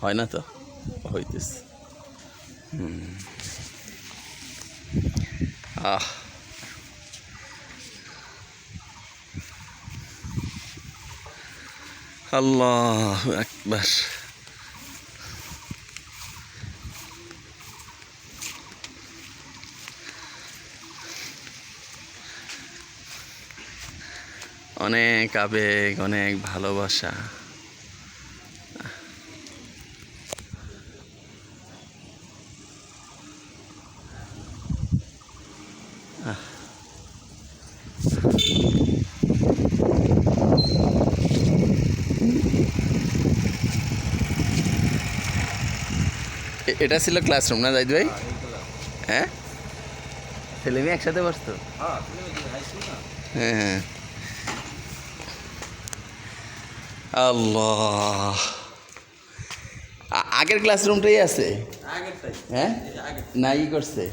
হয় না তো? হইতেছে। আহ। আল্লাহ একবার অনেক আবেগ অনেক ভালোবাসা। এটা ছিল ক্লাসরুম না জাহিদ ভাই? হ্যাঁ? ছেলে মেয়ে একসাথে বসতো? হ্যাঁ হ্যাঁ। আল্লাহ। আ- আগের ক্লাসরুমটাই আছে? হ্যাঁ? না ই করছে।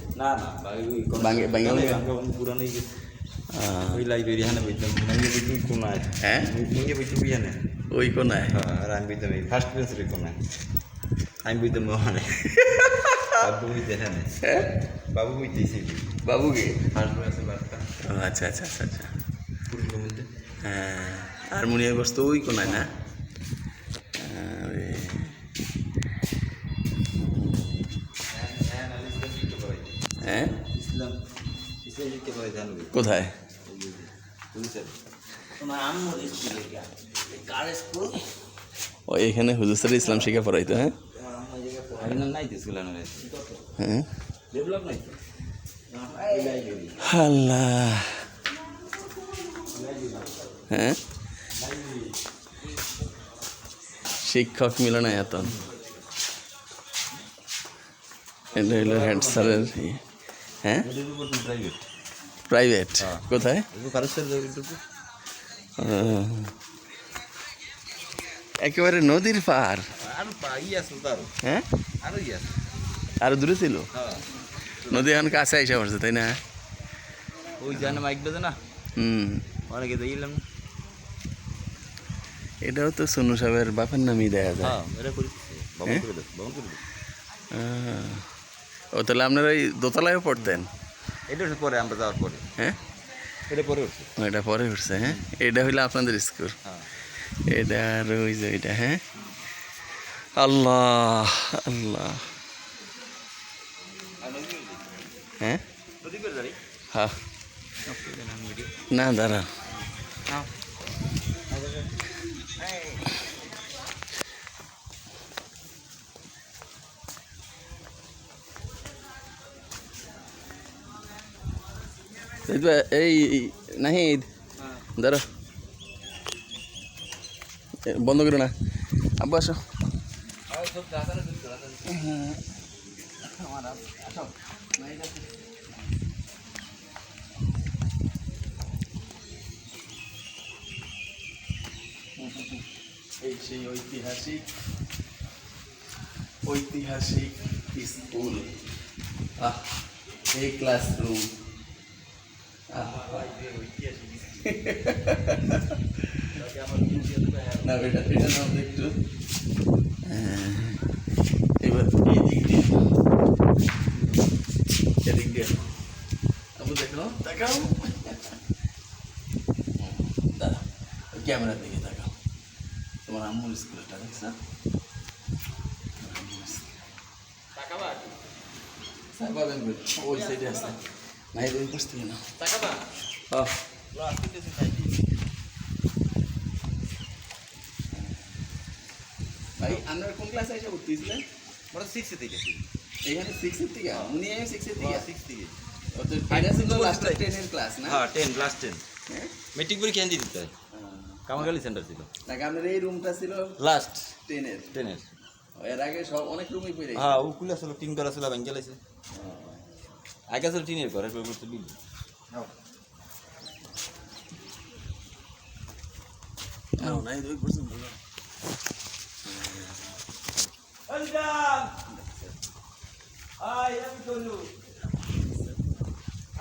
হ্যাঁ? ওই কোনায়। হ্যাঁ ফার্স্ট বেঞ্চের কোনায়। আমি বইতাম ওখানে বাবু এখানে হ্যাঁ? বাবু বইতেছি বাবুকে? আচ্ছা আচ্ছা আচ্ছা আচ্ছা। হ্যাঁ হারমোনিয়াম বসতো ওই কোনায় না? হ্যাঁ? কোথায়? ও এখানে হুজুর স্যার ইসলাম শিখে পড়াইতো হ্যাঁ? আল্লাহ হ্যাঁ? শিক্ষক মিলনায়তন। এটা হলো হেড স্যারের। হ্যাঁ? প্রাইভেট। কোথায়? একেবারে নদীর পার হ্যাঁ? আরও দূরে ছিল? হ্যাঁ। নদী এখন কাছে আইসা পড়ছে তাই না? ওই জানে মাইক বাজে না? হুম। অনেকে দেখলাম এটাও তো সোনু সাহেবের বাপের নামই দেয়া যায়। হ্যাঁ হ্যাঁ? ও তাহলে আপনারা ওই দোতলায়ও পড়তেন? এটা পরে আমরা যাওয়ার পরে। হ্যাঁ? এটা পরে উঠছে। এটা পরে উঠছে হ্যাঁ? এটা হইল আপনাদের স্কুল। এটা আর ওই যে এটা হ্যাঁ? আল্লাহ আল্লাহ। হ্যাঁ? হ্যাঁ। না দাঁড়া এই নাহিদ দাঁড়া। বন্ধ করো না। আব্বু আসো। এই সেই ঐতিহাসিক ঐতিহাসিক স্কুল। আহ এই ক্লাসরুম না এটা নাও তো একটু হ্যাঁ, দেখাও দাঁড়া ক্যামেরার দিকে দেখাও তোমার আম্মুর স্কুলটা দেখছ? ওই সাইডে আছে। নাই পাশ থেকে না ভাই আপনারা কোন ক্লাসে এসে ভর্তি ছিলেন ওরা সিক্সে থেকে। এখানে সিক্সের থেকে? উনি সিক্সের থেকে? সিক্স থেকে। ওদের এটা ছিল লাস্ট টেনের ক্লাস না? হ্যাঁ টেন ক্লাস টেন হ্যাঁ? মেট্রিক পরীক্ষা এনে দিতে হয়। কামারগালি সেন্টার ছিল। আপনার এই রুমটা ছিল লাস্ট টেনের টেনের এর আগে সব অনেক রুমই পেয়ে হ্যাঁ ও খুলে ছিল টিন করা ছিল ব্যাংকে লাইছে আগে ছিল টিনের ঘর এরপর করতে বিল নাই দুই পর্যন্ত